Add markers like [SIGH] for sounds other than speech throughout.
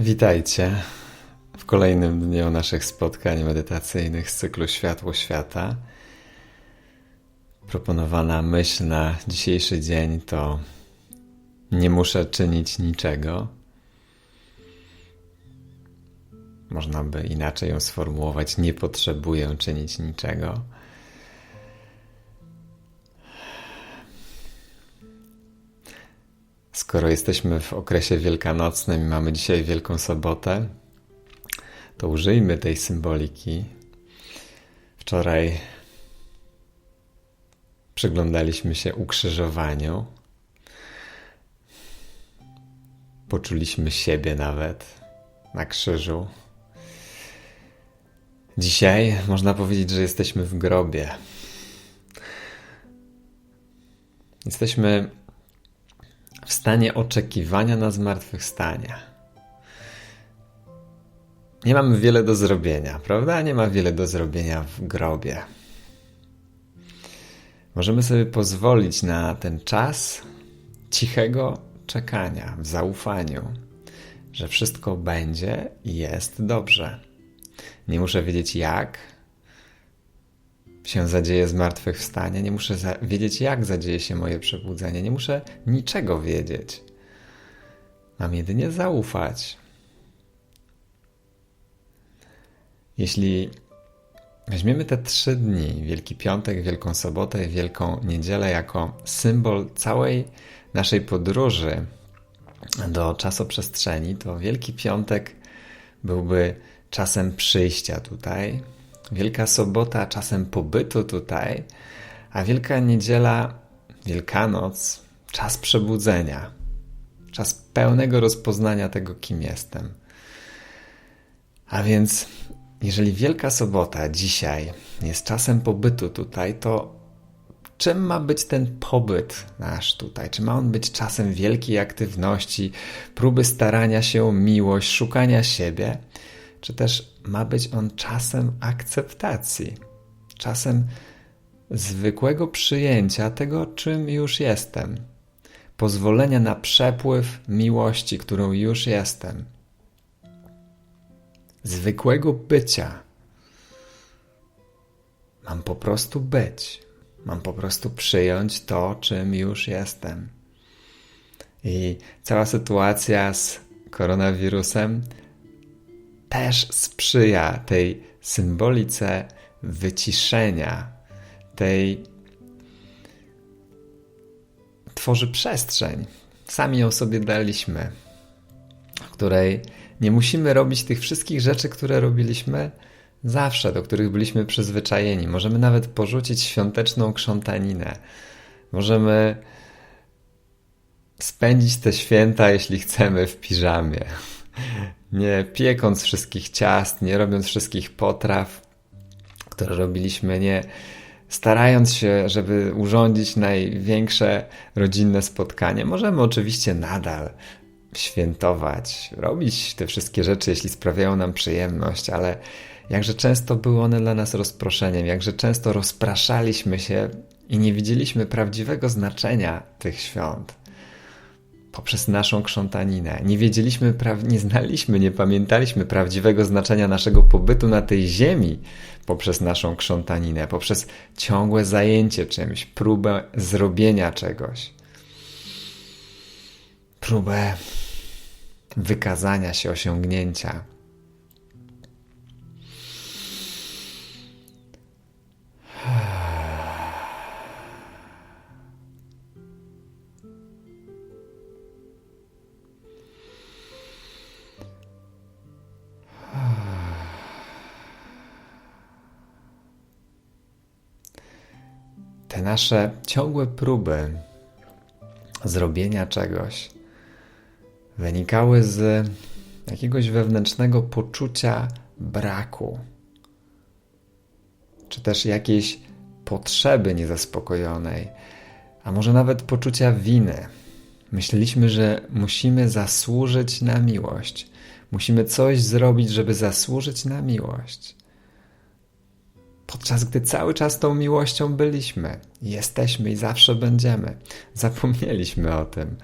Witajcie w kolejnym dniu naszych spotkań medytacyjnych z cyklu Światło Świata. Proponowana myśl na dzisiejszy dzień to nie muszę czynić niczego. Można by inaczej ją sformułować: nie potrzebuję czynić niczego. Skoro jesteśmy w okresie wielkanocnym i mamy dzisiaj Wielką Sobotę, to użyjmy tej symboliki. Wczoraj przyglądaliśmy się ukrzyżowaniu. Poczuliśmy siebie nawet na krzyżu. Dzisiaj można powiedzieć, że jesteśmy w grobie. Jesteśmy w stanie oczekiwania na zmartwychwstanie. Nie mamy wiele do zrobienia, prawda? Nie ma wiele do zrobienia w grobie. Możemy sobie pozwolić na ten czas cichego czekania, w zaufaniu, że wszystko będzie i jest dobrze. Nie muszę wiedzieć jak, się zadzieje zmartwychwstanie, nie muszę wiedzieć, jak zadzieje się moje przebudzenie, nie muszę niczego wiedzieć. Mam jedynie zaufać. Jeśli weźmiemy te trzy dni, Wielki Piątek, Wielką Sobotę i Wielką Niedzielę, jako symbol całej naszej podróży do czasoprzestrzeni, to Wielki Piątek byłby czasem przyjścia tutaj, Wielka Sobota czasem pobytu tutaj, a Wielka Niedziela, Wielkanoc, czas przebudzenia, czas pełnego rozpoznania tego, kim jestem. A więc, jeżeli Wielka Sobota dzisiaj jest czasem pobytu tutaj, to czym ma być ten pobyt nasz tutaj? Czy ma on być czasem wielkiej aktywności, próby starania się o miłość, szukania siebie? Czy też ma być on czasem akceptacji, czasem zwykłego przyjęcia tego, czym już jestem, pozwolenia na przepływ miłości, którą już jestem, zwykłego bycia. Mam po prostu być, mam po prostu przyjąć to, czym już jestem. I cała sytuacja z koronawirusem też sprzyja tej symbolice wyciszenia, tej tworzy przestrzeń. Sami ją sobie daliśmy, w której nie musimy robić tych wszystkich rzeczy, które robiliśmy zawsze, do których byliśmy przyzwyczajeni. Możemy nawet porzucić świąteczną krzątaninę. Możemy spędzić te święta, jeśli chcemy, w piżamie nie piekąc wszystkich ciast, nie robiąc wszystkich potraw, które robiliśmy, nie starając się, żeby urządzić największe rodzinne spotkanie. Możemy oczywiście nadal świętować, robić te wszystkie rzeczy, jeśli sprawiają nam przyjemność, ale jakże często były one dla nas rozproszeniem, jakże często rozpraszaliśmy się i nie widzieliśmy prawdziwego znaczenia tych świąt poprzez naszą krzątaninę. Nie wiedzieliśmy, nie znaliśmy, nie pamiętaliśmy prawdziwego znaczenia naszego pobytu na tej ziemi poprzez naszą krzątaninę, poprzez ciągłe zajęcie czymś, próbę zrobienia czegoś, próbę wykazania się, osiągnięcia. Nasze ciągłe próby zrobienia czegoś wynikały z jakiegoś wewnętrznego poczucia braku, czy też jakiejś potrzeby niezaspokojonej, a może nawet poczucia winy. Myśleliśmy, że musimy zasłużyć na miłość, musimy coś zrobić, żeby zasłużyć na miłość podczas gdy cały czas tą miłością byliśmy, jesteśmy i zawsze będziemy. Zapomnieliśmy o tym.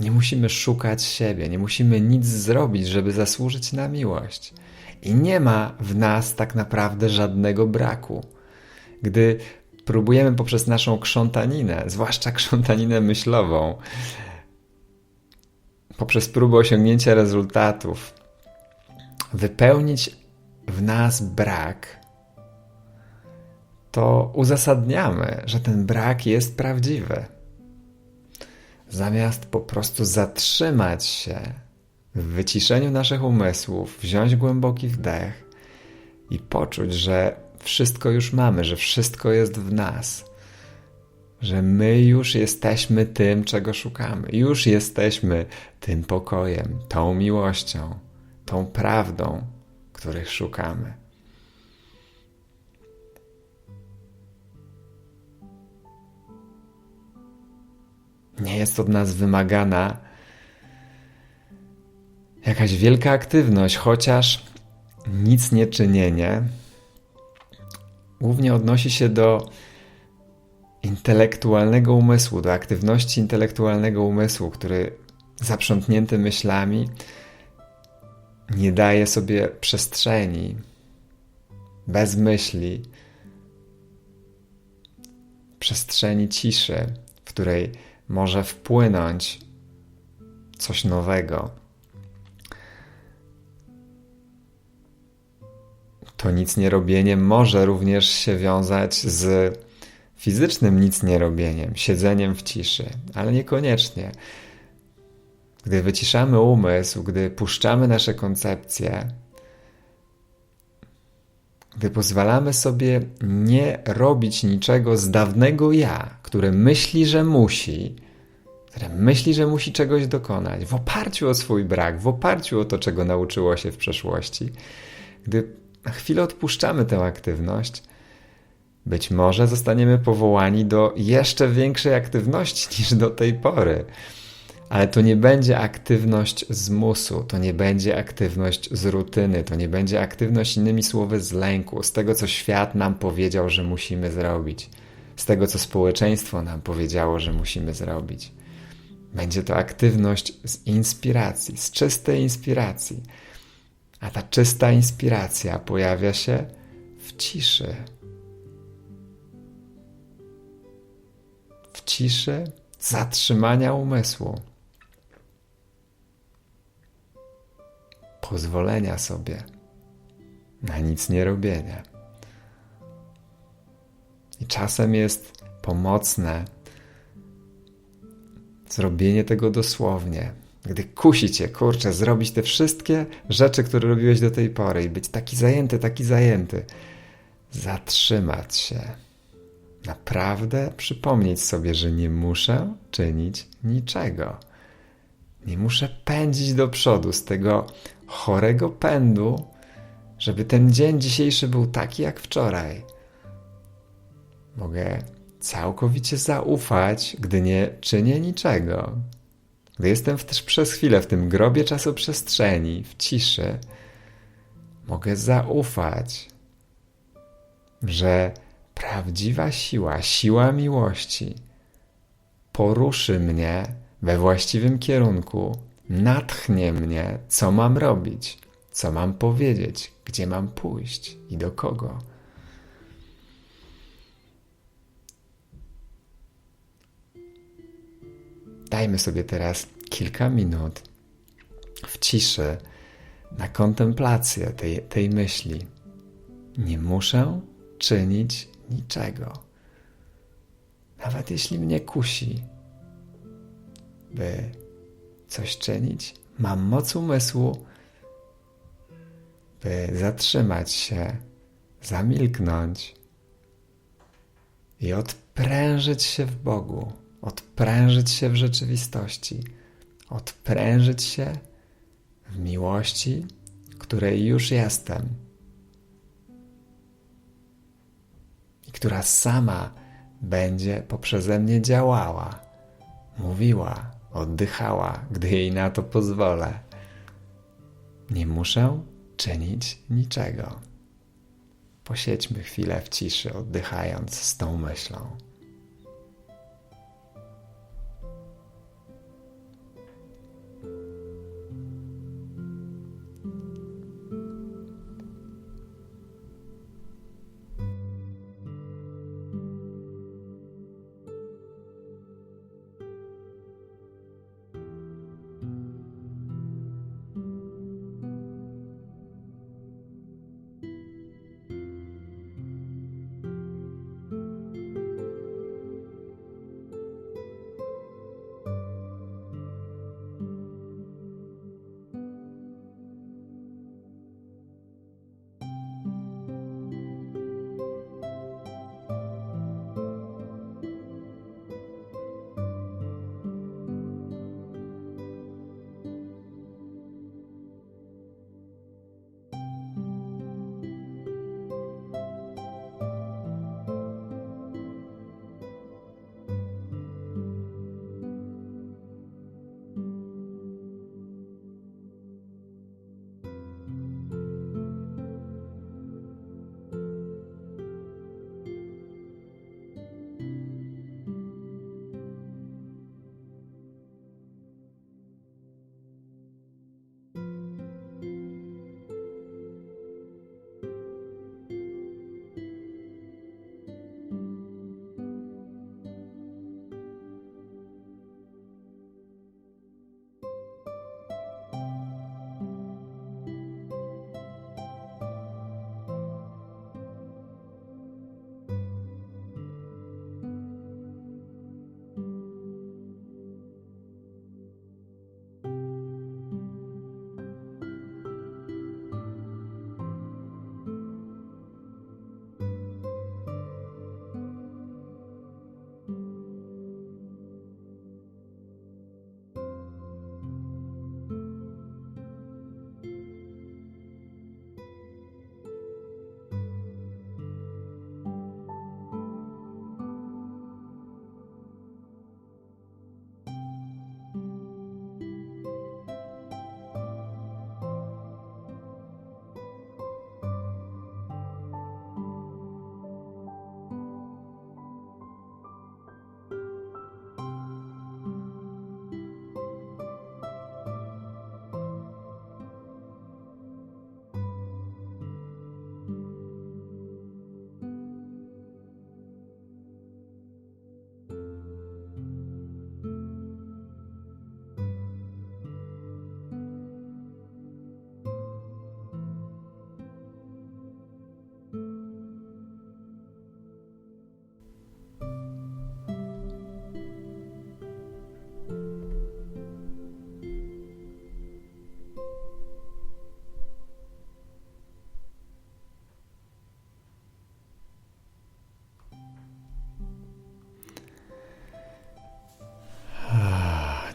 Nie musimy szukać siebie, nie musimy nic zrobić, żeby zasłużyć na miłość. I nie ma w nas tak naprawdę żadnego braku. Gdy próbujemy poprzez naszą krzątaninę, zwłaszcza krzątaninę myślową, poprzez próbę osiągnięcia rezultatów, wypełnić w nas brak, to uzasadniamy, że ten brak jest prawdziwy. Zamiast po prostu zatrzymać się w wyciszeniu naszych umysłów, wziąć głęboki wdech i poczuć, że wszystko już mamy, że wszystko jest w nas, że my już jesteśmy tym, czego szukamy, już jesteśmy tym pokojem, tą miłością, tą prawdą, których szukamy. Nie jest od nas wymagana jakaś wielka aktywność, chociaż nic nie czynienie głównie odnosi się do intelektualnego umysłu, do aktywności intelektualnego umysłu, który zaprzątnięty myślami nie daje sobie przestrzeni, bez myśli, przestrzeni ciszy, w której może wpłynąć coś nowego. To nic nie robienie może również się wiązać z fizycznym nic nie robieniem, siedzeniem w ciszy, ale niekoniecznie. Gdy wyciszamy umysł, gdy puszczamy nasze koncepcje, gdy pozwalamy sobie nie robić niczego z dawnego ja, które myśli, że musi, które myśli, że musi czegoś dokonać, w oparciu o swój brak, w oparciu o to, czego nauczyło się w przeszłości, gdy na chwilę odpuszczamy tę aktywność, być może zostaniemy powołani do jeszcze większej aktywności [LAUGHS] niż do tej pory. Ale to nie będzie aktywność z musu, to nie będzie aktywność z rutyny, to nie będzie aktywność, innymi słowy, z lęku, z tego, co świat nam powiedział, że musimy zrobić, z tego, co społeczeństwo nam powiedziało, że musimy zrobić. Będzie to aktywność z inspiracji, z czystej inspiracji. A ta czysta inspiracja pojawia się w ciszy. W ciszy zatrzymania umysłu. Pozwolenia sobie na nic nie robienie. I czasem jest pomocne zrobienie tego dosłownie. Gdy kusi cię, kurczę, zrobić te wszystkie rzeczy, które robiłeś do tej pory i być taki zajęty, taki zajęty, zatrzymać się. Naprawdę przypomnieć sobie, że nie muszę czynić niczego. Nie muszę pędzić do przodu z tego chorego pędu, żeby ten dzień dzisiejszy był taki jak wczoraj. Mogę całkowicie zaufać, gdy nie czynię niczego. Gdy jestem też przez chwilę w tym grobie czasoprzestrzeni, w ciszy, mogę zaufać, że prawdziwa siła, siła miłości poruszy mnie we właściwym kierunku natchnie mnie, co mam robić, co mam powiedzieć, gdzie mam pójść i do kogo. Dajmy sobie teraz kilka minut w ciszy na kontemplację tej, tej myśli. Nie muszę czynić niczego. Nawet jeśli mnie kusi, by coś czynić, mam moc umysłu, by zatrzymać się, zamilknąć i odprężyć się w Bogu, odprężyć się w rzeczywistości, odprężyć się w miłości, której już jestem i która sama będzie poprzeze mnie działała, mówiła, oddychała, gdy jej na to pozwolę. Nie muszę czynić niczego. Posiedźmy chwilę w ciszy, oddychając z tą myślą.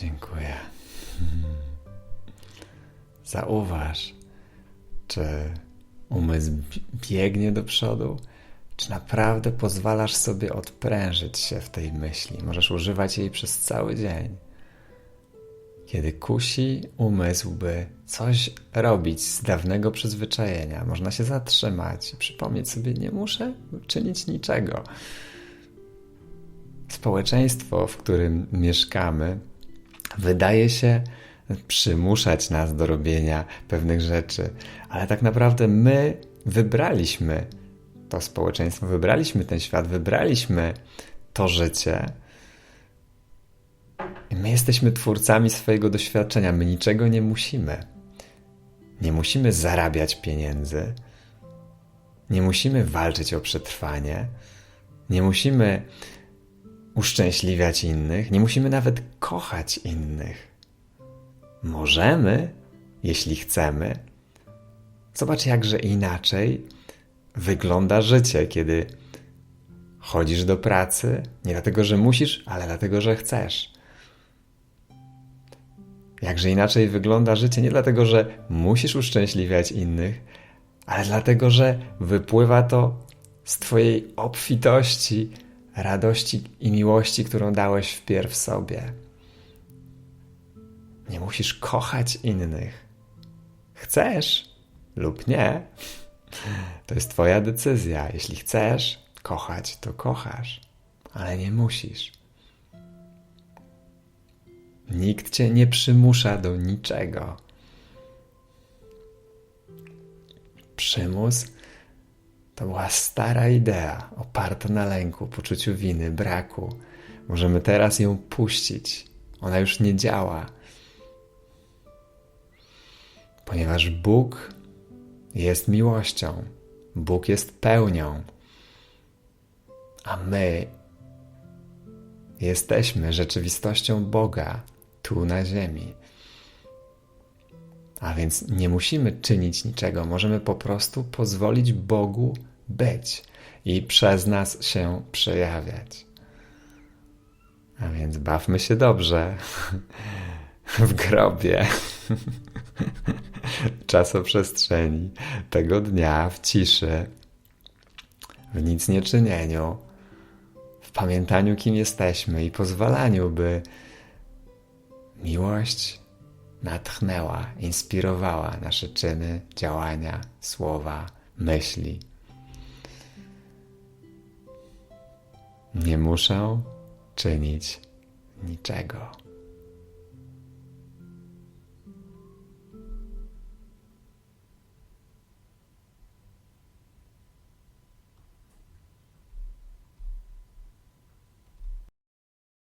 Dziękuję. Zauważ, czy umysł biegnie do przodu, czy naprawdę pozwalasz sobie odprężyć się w tej myśli. Możesz używać jej przez cały dzień. Kiedy kusi umysł, by coś robić z dawnego przyzwyczajenia, można się zatrzymać i przypomnieć sobie, nie muszę czynić niczego. Społeczeństwo, w którym mieszkamy, wydaje się przymuszać nas do robienia pewnych rzeczy, ale tak naprawdę my wybraliśmy to społeczeństwo, wybraliśmy ten świat, wybraliśmy to życie. My jesteśmy twórcami swojego doświadczenia, my niczego nie musimy. Nie musimy zarabiać pieniędzy, nie musimy walczyć o przetrwanie, nie musimy uszczęśliwiać innych, nie musimy nawet kochać innych. Możemy, jeśli chcemy. Zobacz, jakże inaczej wygląda życie, kiedy chodzisz do pracy nie dlatego, że musisz, ale dlatego, że chcesz. Jakże inaczej wygląda życie nie dlatego, że musisz uszczęśliwiać innych, ale dlatego, że wypływa to z Twojej obfitości, radości i miłości, którą dałeś wpierw sobie. Nie musisz kochać innych. Chcesz lub nie, to jest Twoja decyzja. Jeśli chcesz kochać, to kochasz, ale nie musisz. Nikt cię nie przymusza do niczego. Przymus to była stara idea, oparta na lęku, poczuciu winy, braku. Możemy teraz ją puścić. Ona już nie działa. Ponieważ Bóg jest miłością, Bóg jest pełnią, a my jesteśmy rzeczywistością Boga tu na Ziemi. A więc nie musimy czynić niczego, możemy po prostu pozwolić Bogu być i przez nas się przejawiać. A więc bawmy się dobrze [LAUGHS] w grobie [LAUGHS] czasoprzestrzeni tego dnia w ciszy, w nic nieczynieniu, w pamiętaniu, kim jesteśmy i pozwalaniu, by miłość natchnęła, inspirowała nasze czyny, działania, słowa, myśli. Nie muszę czynić niczego.